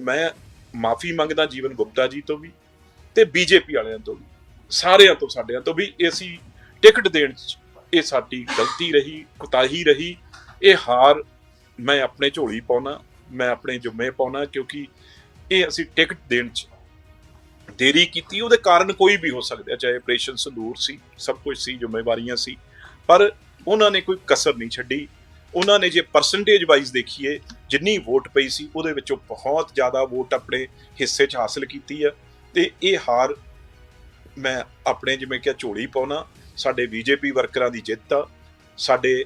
ਮੈਂ ਮਾਫੀ ਮੰਗਦਾ ਜੀਵਨ ਗੁਪਤਾ ਜੀ ਤੋਂ ਵੀ ਤੇ ਬੀਜੇਪੀ ਵਾਲਿਆਂ ਤੋਂ ਵੀ, ਸਾਰਿਆਂ ਤੋਂ, ਸਾਡਿਆਂ ਤੋਂ ਵੀ ਇਹ ਅਸੀਂ ਟਿਕਟ ਦੇਣ ਚ, ਇਹ ਸਾਡੀ ਗਲਤੀ ਰਹੀ, ਕੁਤਾਹੀ ਰਹੀ, ਇਹ ਹਾਰ ਮੈਂ ਆਪਣੇ ਝੋਲੀ ਪਾਉਣਾ, ਮੈਂ ਆਪਣੇ ਜੁਮੇ ਪਾਉਣਾ ਕਿਉਂਕਿ ਇਹ ਅਸੀਂ ਟਿਕਟ ਦੇਣ ਚ ਦੇਰੀ ਕੀਤੀ, ਉਹਦੇ ਕਾਰਨ ਕੋਈ ਵੀ ਹੋ ਸਕਦਾ, ਚਾਹੇ ਆਪਰੇਸ਼ਨ ਸੰਦੂਰ ਸੀ, ਸਭ ਕੁਝ ਸੀ, ਜ਼ਿੰਮੇਵਾਰੀਆਂ ਸੀ, ਪਰ ਉਹਨਾਂ ਨੇ ਕੋਈ ਕਸਰ ਨਹੀਂ ਛੱਡੀ। ਉਹਨਾਂ ਨੇ ਜੇ ਪਰਸੈਂਟੇਜ ਵਾਈਜ਼ ਦੇਖੀਏ, ਜਿੰਨੀ ਵੋਟ ਪਈ ਸੀ, ਉਹਦੇ ਵਿੱਚੋਂ ਬਹੁਤ ਜ਼ਿਆਦਾ ਵੋਟ ਆਪਣੇ ਹਿੱਸੇ 'ਚ ਹਾਸਲ ਕੀਤੀ ਆ। ਤੇ ਇਹ ਹਾਰ ਮੈਂ ਆਪਣੇ ਜਿਵੇਂ ਕਿ ਝੋਲੀ ਪਾਉਣਾ, ਸਾਡੇ ਬੀਜੇਪੀ ਵਰਕਰਾਂ ਦੀ ਜਿੱਤ ਆ, ਸਾਡੇ,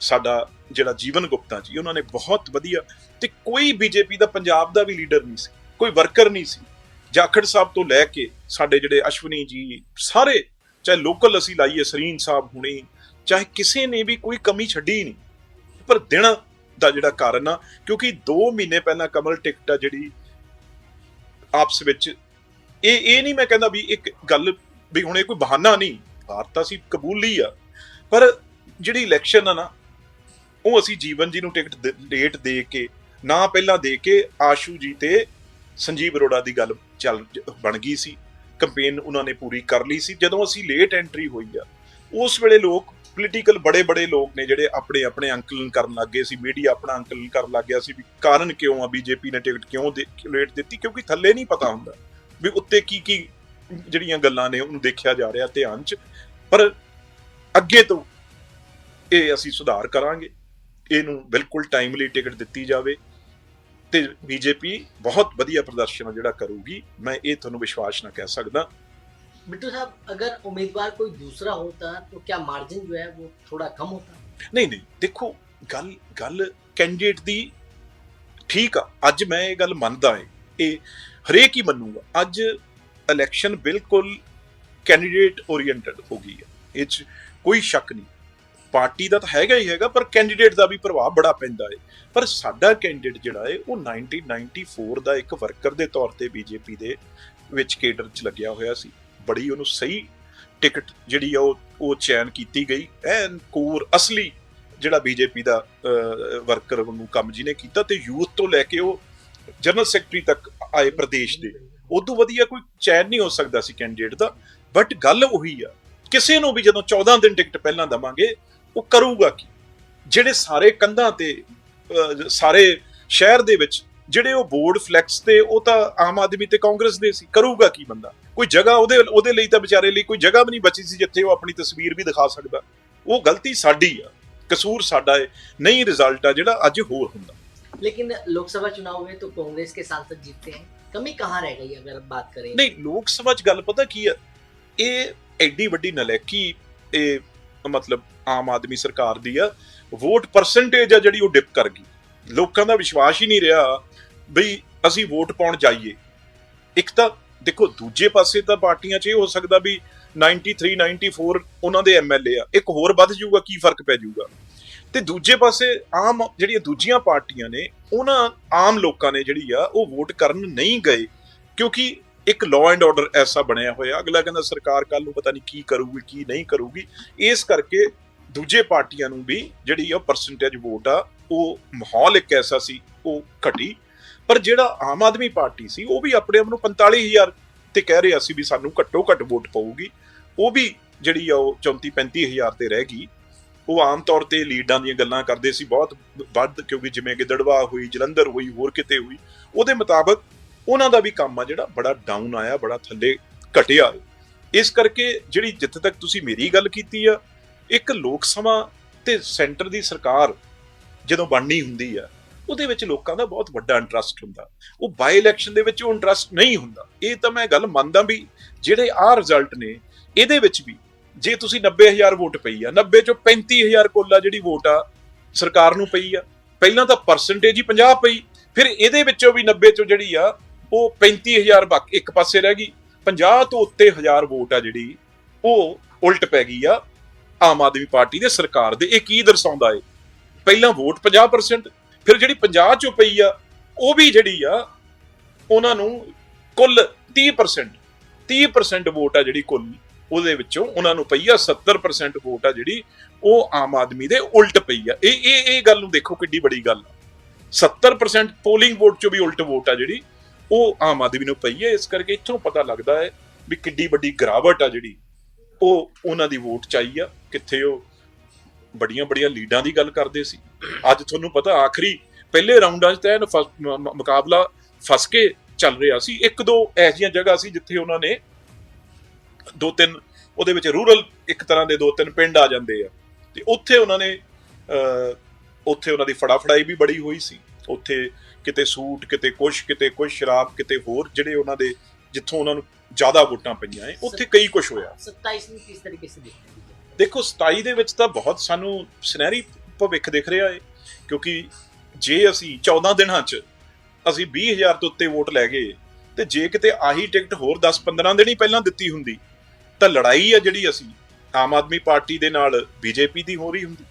ਸਾਡਾ ਜਿਹੜਾ ਜੀਵਨ ਗੁਪਤਾ ਜੀ, ਉਹਨਾਂ ਨੇ ਬਹੁਤ ਵਧੀਆ, ਤੇ ਕੋਈ ਬੀਜੇਪੀ ਦਾ ਪੰਜਾਬ ਦਾ ਵੀ ਲੀਡਰ ਨਹੀਂ ਸੀ, ਕੋਈ ਵਰਕਰ ਨਹੀਂ ਸੀ। ਜਾਖੜ ਸਾਹਿਬ ਤੋਂ ਲੈ ਕੇ ਸਾਡੇ ਜਿਹੜੇ ਅਸ਼ਵਨੀ ਜੀ, ਸਾਰੇ, ਚਾਹੇ ਲੋਕਲ ਅਸੀਂ ਲਾਈਏ, ਸਰੀਨ ਸਾਹਿਬ ਹੁਣੇ ਚਾਹੇ ਕਿਸੇ ਨੇ ਵੀ ਕੋਈ ਕਮੀ ਛੱਡੀ ਨਹੀਂ, ਪਰ ਦਿਨ ਦਾ ਜਿਹੜਾ ਕਾਰਨ ਆ, ਕਿਉਂਕਿ 2 ਮਹੀਨੇ ਪਹਿਲਾਂ ਕਮਲ ਟਿਕਟ ਆ ਜਿਹੜੀ ਆਪਸ ਵਿੱਚ, ਇਹ ਇਹ ਨਹੀਂ ਮੈਂ ਕਹਿੰਦਾ ਵੀ ਇੱਕ ਗੱਲ ਵੀ ਹੁਣ ਇਹ ਕੋਈ ਬਹਾਨਾ ਨਹੀਂ, ਹਾਰ ਤਾਂ ਅਸੀਂ ਕਬੂਲੀ ਆ, ਪਰ ਜਿਹੜੀ ਇਲੈਕਸ਼ਨ ਆ ਨਾ, ਉਹ ਅਸੀਂ ਜੀਵਨ ਜੀ ਨੂੰ ਟਿਕਟ ਲੇਟ ਦੇ ਕੇ, ਨਾ ਪਹਿਲਾਂ ਦੇ ਕੇ ਆਸ਼ੂ ਜੀ ਤੇ ਸੰਜੀਵ ਅਰੋੜਾ ਦੀ ਗੱਲ ਚੱਲ, ਬਣ ਗਈ ਸੀ ਕੰਪੇਨ ਉਹਨਾਂ ਨੇ ਪੂਰੀ ਕਰ ਲਈ ਸੀ, ਜਦੋਂ ਅਸੀਂ ਲੇਟ ਐਂਟਰੀ ਹੋਈ ਆ, ਉਸ ਵੇਲੇ ਲੋਕ ਪੋਲੀਟੀਕਲ ਬੜੇ ਬੜੇ ਲੋਕ ਨੇ ਜਿਹੜੇ ਆਪਣੇ ਆਪਣੇ ਅੰਕਲਨ ਕਰਨ ਲੱਗੇ ਸੀ ਮੀਡੀਆ ਆਪਣਾ ਅੰਕਲਨ ਕਰਨ ਲੱਗ ਗਿਆ ਸੀ ਵੀ ਕਾਰਨ ਕਿਉਂ ਆ ਬੀਜੇਪੀ ਨੇ ਟਿਕਟ ਕਿਉਂ ਲੇਟ ਦਿੱਤੀ, ਕਿਉਂਕਿ ਥੱਲੇ ਨਹੀਂ ਪਤਾ ਹੁੰਦਾ ਵੀ ਉੱਤੇ ਕੀ ਕੀ ਜਿਹੜੀਆਂ ਗੱਲਾਂ ਨੇ ਉਹਨੂੰ ਦੇਖਿਆ ਜਾ ਰਿਹਾ ਧਿਆਨ 'ਚ। ਪਰ ਅੱਗੇ ਤੋਂ ਇਹ ਅਸੀਂ ਸੁਧਾਰ ਕਰਾਂਗੇ, ਇਹਨੂੰ ਬਿਲਕੁਲ ਟਾਈਮਲੀ ਟਿਕਟ ਦਿੱਤੀ ਜਾਵੇ ਤੇ ਬੀਜੇਪੀ ਬਹੁਤ ਵਧੀਆ ਪ੍ਰਦਰਸ਼ਨ ਜਿਹੜਾ ਕਰੂਗੀ। ਮੈਂ ਇਹ ਤੁਹਾਨੂੰ ਵਿਸ਼ਵਾਸ ਨਾਲ ਕਹਿ ਸਕਦਾ बिट्टू साहब अगर उम्मीदवार कोई दूसरा होता तो क्या मार्जिन जो है वो थोड़ा कम होता ਨਹੀਂ ਨਹੀਂ ਦੇਖੋ ਗੱਲ ਗੱਲ ਕੈਂਡੀਡੇਟ ਦੀ ਠੀਕ ਆ ਅੱਜ ਮੈਂ ਇਹ ਗੱਲ ਮੰਨਦਾ ਹਾਂ ਇਹ ਹਰੇਕ ਹੀ ਮੰਨੂਗਾ ਅੱਜ ਇਲੈਕਸ਼ਨ ਬਿਲਕੁਲ ਕੈਂਡੀਡੇਟ ਓਰੀਐਂਟਡ ਹੋ ਗਈ ਹੈ ਇਹ 'ਚ ਕੋਈ ਸ਼ੱਕ ਨਹੀਂ ਪਾਰਟੀ ਦਾ ਤਾਂ ਹੈਗਾ ਹੀ ਹੈਗਾ ਪਰ ਕੈਂਡੀਡੇਟ ਦਾ ਵੀ ਪ੍ਰਭਾਵ ਬੜਾ ਪੈਂਦਾ ਹੈ ਪਰ ਸਾਡਾ ਕੈਂਡੀਡੇਟ ਜਿਹੜਾ ਹੈ ਉਹ 1994 ਦਾ ਇੱਕ ਵਰਕਰ ਦੇ ਤੌਰ ਤੇ ਬੀਜੇਪੀ ਦੇ ਵਿੱਚ ਕੇਡਰ 'ਚ ਲੱਗਿਆ ਹੋਇਆ ਸੀ ਬੜੀ ਉਹਨੂੰ ਸਹੀ ਟਿਕਟ ਜਿਹੜੀ ਆ ਉਹ ਉਹ ਚੈਨ ਕੀਤੀ ਗਈ। ਐਨ ਕੋਰ ਅਸਲੀ ਜਿਹੜਾ ਬੀਜੇਪੀ ਦਾ ਵਰਕਰ ਨੂੰ ਕੰਮ ਜੀ ਨੇ ਕੀਤਾ ਤੇ ਯੂਥ ਤੋਂ ਲੈ ਕੇ ਉਹ ਜਨਰਲ ਸੈਕਟਰੀ ਤੱਕ ਆਏ ਪ੍ਰਦੇਸ਼ ਦੇ। ਉਦੋਂ ਵਧੀਆ ਕੋਈ ਚੈਨ ਨਹੀਂ ਹੋ ਸਕਦਾ ਸੀ ਕੈਂਡੀਡੇਟ ਦਾ। ਬਟ ਗੱਲ ਉਹੀ ਆ, ਕਿਸੇ ਨੂੰ ਵੀ ਜਦੋਂ 14 ਦਿਨ ਟਿਕਟ ਪਹਿਲਾਂ ਦਵਾਂਗੇ, ਉਹ ਕਰੂਗਾ ਕੀ? ਜਿਹੜੇ ਸਾਰੇ ਕੰਧਾਂ ਤੇ ਸਾਰੇ ਸ਼ਹਿਰ ਦੇ ਵਿੱਚ ਜਿਹੜੇ ਉਹ ਬੋਰਡ ਫਲੈਕਸ ਤੇ ਉਹ ਤਾਂ ਆਮ ਆਦਮੀ ਤੇ ਕਾਂਗਰਸ ਦੇ ਸੀ ਕਰੂਗਾ ਕੀ ਬੰਦਾ ਕੋਈ ਜਗ੍ਹਾ ਉਹਦੇ ਉਹਦੇ ਲਈ ਤਾਂ ਵਿਚਾਰੇ ਲਈ ਕੋਈ ਜਗ੍ਹਾ ਵੀ ਨਹੀਂ ਬਚੀ ਸੀ ਜਿੱਥੇ ਉਹ ਆਪਣੀ ਤਸਵੀਰ ਵੀ ਦਿਖਾ ਸਕਦਾ ਉਹ ਗਲਤੀ ਸਾਡੀ ਆ ਕਸੂਰ ਸਾਡਾ ਹੈ ਨਹੀਂ ਰਿਜ਼ਲਟ ਆ ਜਿਹੜਾ ਅੱਜ ਹੋਰ ਹੁੰਦਾ लेकिन लोकसभा चुनाव में तो कांग्रेस के सांसद जीतते हैं कमी कहाँ रह गई अगर बात करें ਨਹੀਂ ਲੋਕ ਸਭਾ ਚ ਗੱਲ ਪਤਾ ਕੀ ਆ ਇਹ ਐਡੀ ਵੱਡੀ ਨਲੈਕੀ ਇਹ ਮਤਲਬ ਆਮ ਆਦਮੀ ਸਰਕਾਰ ਦੀ ਆ ਵੋਟ ਪਰਸੈਂਟੇਜ ਆ ਜਿਹੜੀ ਉਹ ਡਿਪ ਕਰ ਗਈ ਲੋਕਾਂ ਦਾ ਵਿਸ਼ਵਾਸ ਹੀ ਨਹੀਂ ਰਿਹਾ ਬਈ ਅਸੀਂ ਵੋਟ ਪਾਉਣ ਜਾਈਏ। ਇੱਕ ਤਾਂ ਦੇਖੋ, ਦੂਜੇ ਪਾਸੇ ਤਾਂ ਪਾਰਟੀਆਂ 'ਚ ਇਹ ਹੋ ਸਕਦਾ ਵੀ 93 94 ਉਹਨਾਂ ਦੇ ਐਮਐਲਏ ਆ। ਇੱਕ ਹੋਰ ਵੱਧ ਜਾਊਗਾ, ਕੀ ਫ਼ਰਕ ਪੈ ਜਾਊਗਾ? ਤੇ ਦੂਜੇ ਪਾਸੇ ਆਮ ਜਿਹੜੀਆਂ ਦੂਜੀਆਂ ਪਾਰਟੀਆਂ ਨੇ, ਉਹਨਾਂ ਆਮ ਲੋਕਾਂ ਨੇ ਜਿਹੜੀ ਆ, ਉਹ ਵੋਟ ਕਰਨ ਨਹੀਂ ਗਏ, ਕਿਉਂਕਿ ਇੱਕ ਲਾਅ ਐਂਡ ਆਰਡਰ ਐਸਾ ਬਣਿਆ ਹੋਇਆ। ਅਗਲਾ ਕਹਿੰਦਾ ਸਰਕਾਰ ਕੱਲ ਨੂੰ ਪਤਾ ਨਹੀਂ ਕੀ ਕਰੂਗੀ, ਕੀ ਨਹੀਂ ਕਰੂਗੀ। ਇਸ ਕਰਕੇ ਦੂਜੇ ਪਾਰਟੀਆਂ ਨੂੰ ਵੀ ਜਿਹੜੀ ਆ ਪਰਸੈਂਟੇਜ ਵੋਟ ਆ, ਉਹ ਮਾਹੌਲ ਇੱਕ ਐਸਾ ਸੀ, ਉਹ ਘਟੀ। ਪਰ ਜਿਹੜਾ ਆਮ ਆਦਮੀ ਪਾਰਟੀ ਸੀ, ਉਹ ਵੀ ਆਪਣੇ ਆਪ ਨੂੰ 45000 ਤੇ ਕਹਿ ਰਿਹਾ ਸੀ ਵੀ ਸਾਨੂੰ ਘੱਟੋ ਘੱਟ ਵੋਟ ਪਊਗੀ। ਉਹ ਵੀ ਜਿਹੜੀ ਆ ਉਹ 34 35000 ਤੇ ਰਹਿ ਗਈ। ਉਹ ਆਮ ਤੌਰ ਤੇ ਲੀਡਾਂ ਦੀਆਂ ਗੱਲਾਂ ਕਰਦੇ ਸੀ ਬਹੁਤ ਵੱਧ, ਕਿਉਂਕਿ ਜਿਵੇਂ ਕਿ ਦੜਵਾ ਹੋਈ, ਜਲੰਧਰ ਹੋਈ, ਹੋਰ ਕਿਤੇ ਹੋਈ, ਉਹਦੇ ਮੁਤਾਬਕ ਉਹਨਾਂ ਦਾ ਵੀ ਕੰਮ ਆ ਜਿਹੜਾ ਬੜਾ ਡਾਊਨ ਆਇਆ, ਬੜਾ ਥੱਲੇ ਘਟਿਆ। ਇਸ ਕਰਕੇ ਜਿਹੜੀ ਜਿੱਥੇ ਤੱਕ ਤੁਸੀਂ ਮੇਰੀ ਗੱਲ ਕੀਤੀ ਆ, ਇੱਕ ਲੋਕ ਸਭਾ ਤੇ ਸੈਂਟਰ ਦੀ ਸਰਕਾਰ ਜਦੋਂ ਬਣਨੀ ਹੁੰਦੀ ਆ ਉਹਦੇ ਵਿੱਚ ਲੋਕਾਂ ਦਾ ਬਹੁਤ ਵੱਡਾ ਇੰਟਰਸਟ ਹੁੰਦਾ। ਉਹ ਬਾਈ ਇਲੈਕਸ਼ਨ ਦੇ ਵਿੱਚ ਉਹ ਇੰਟਰਸਟ ਨਹੀਂ ਹੁੰਦਾ। ਇਹ ਤਾਂ ਮੈਂ ਗੱਲ ਮੰਨਦਾ ਵੀ ਜਿਹੜੇ ਆਹ ਰਿਜ਼ਲਟ ਨੇ, ਇਹਦੇ ਵਿੱਚ ਵੀ ਜੇ ਤੁਸੀਂ 90000 ਵੋਟ ਪਈ ਆ 90 ਚੋਂ 35000 ਕੋਲਾ ਜਿਹੜੀ ਵੋਟ ਆ, ਸਰਕਾਰ ਨੂੰ ਪਈ ਆ। ਪਹਿਲਾਂ ਤਾਂ ਪਰਸੈਂਟੇਜ ਹੀ 50 ਪਈ, ਫਿਰ ਇਹਦੇ ਵਿੱਚੋਂ ਵੀ 90 ਚੋਂ ਜਿਹੜੀ ਆ, ਉਹ 35000 ਬਾਕੀ ਇੱਕ ਪਾਸੇ ਰਹਿ ਗਈ। 50 ਤੋਂ ਉੱਤੇ ਹਜ਼ਾਰ ਵੋਟ ਆ ਜਿਹੜੀ, ਉਹ ਉਲਟ ਪੈ ਗਈ ਆ। ਆਮ ਆਦਮੀ ਪਾਰਟੀ ਦੇ ਸਰਕਾਰ ਦੇ। ਇਹ ਕੀ ਦਰਸਾਉਂਦਾ ਏ? ਪਹਿਲਾਂ ਵੋਟ 50% ਫਿਰ ਜਿਹੜੀ 50 ਚੋਂ ਪਈ ਆ, ਉਹ ਵੀ ਜਿਹੜੀ ਆ, ਉਹਨਾਂ ਨੂੰ ਕੁੱਲ 30% 30% ਵੋਟ ਆ ਜਿਹੜੀ ਕੁੱਲ, ਉਹਦੇ ਵਿੱਚੋਂ ਉਹਨਾਂ ਨੂੰ ਪਈ ਆ 70% ਵੋਟ ਆ ਜਿਹੜੀ, ਉਹ ਆਮ ਆਦਮੀ ਦੇ ਉਲਟ ਪਈ ਆ। ਇਹ ਇਹ ਇਹ ਗੱਲ ਨੂੰ ਦੇਖੋ ਕਿੱਡੀ ਵੱਡੀ ਗੱਲ ਆ। 70% ਪੋਲਿੰਗ ਵੋਟ ਚੋਂ ਵੀ ਉਲਟ ਵੋਟ ਆ ਜਿਹੜੀ, ਉਹ ਆਮ ਆਦਮੀ ਨੂੰ ਪਈ ਹੈ ਇਸ ਕਰਕੇ ਇੱਥੋਂ ਪਤਾ ਲੱਗਦਾ ਹੈ ਵੀ ਕਿੱਡੀ ਵੱਡੀ ਗਿਰਾਵਟ ਆ ਜਿਹੜੀ, ਉਹ ਉਹਨਾਂ ਦੀ ਵੋਟ ਚਾਈ ਆ, ਕਿੱਥੇ ਉਹ ਬੜੀਆਂ ਬੜੀਆਂ ਲੀਡਾਂ ਦੀ ਗੱਲ ਕਰਦੇ ਸੀ। ਅੱਜ ਤੁਹਾਨੂੰ ਪਤਾ ਆਖਰੀ ਪਹਿਲੇ ਰਾਉਂਡਾਂ 'ਚ ਤਾਂ ਮੁਕਾਬਲਾ ਫਸ ਕੇ ਚੱਲ ਰਿਹਾ ਸੀ। ਇੱਕ ਦੋ ਐਸੀਆਂ ਜਗ੍ਹਾ ਸੀ ਜਿੱਥੇ ਉਹਨਾਂ ਨੇ ਦੋ ਤਿੰਨ ਉਹਦੇ ਵਿੱਚ ਰੂਰਲ ਇੱਕ ਤਰ੍ਹਾਂ ਦੇ ਦੋ ਤਿੰਨ ਪਿੰਡ ਆ ਜਾਂਦੇ ਆ। ਤੇ ਉੱਥੇ ਉਹਨਾਂ ਨੇ ਉੱਥੇ ਉਹਨਾਂ ਦੀ ਫੜਾਫੜਾਈ ਵੀ ਬੜੀ ਹੋਈ ਸੀ। ਉੱਥੇ ਕਿਤੇ ਸੂਟ ਕਿਤੇ ਕੁਛ ਕਿਤੇ ਕੁਛ ਸ਼ਰਾਬ ਕਿਤੇ ਹੋਰ ਜਿਹੜੇ ਉਹਨਾਂ ਦੇ ਜਿੱਥੋਂ ਉਹਨਾਂ ਨੂੰ ਜ਼ਿਆਦਾ ਵੋਟਾਂ ਪਈਆਂ ਐ ਉੱਥੇ ਕਈ ਕੁਝ ਹੋਇਆ। 27 ਨੂੰ ਕਿਸ ਤਰੀਕੇ ਸੇ ਦੇਖੋ 27 ਦੇ ਵਿੱਚ ਤਾਂ ਬਹੁਤ ਸਾਨੂੰ ਸੁਨਹਿਰੀ ਭਵਿੱਖ ਦਿਖ ਰਿਹਾ ਏ, ਕਿਉਂਕਿ ਜੇ ਅਸੀਂ 14 ਦਿਨਾਂ 'ਚ ਅਸੀਂ 20000 ਤੋਂ ਉੱਤੇ ਵੋਟ ਲੈ ਗਏ, ਤੇ ਜੇ ਕਿਤੇ ਆਹੀ ਟਿਕਟ ਹੋਰ 10-15 ਦਿਨ ਹੀ ਪਹਿਲਾਂ ਦਿੱਤੀ ਹੁੰਦੀ, ਤਾਂ ਲੜਾਈ ਆ ਜਿਹੜੀ ਅਸੀਂ ਆਮ ਆਦਮੀ ਪਾਰਟੀ ਦੇ ਨਾਲ, ਬੀਜੇਪੀ ਦੀ ਹੋ ਰਹੀ ਹੁੰਦੀ।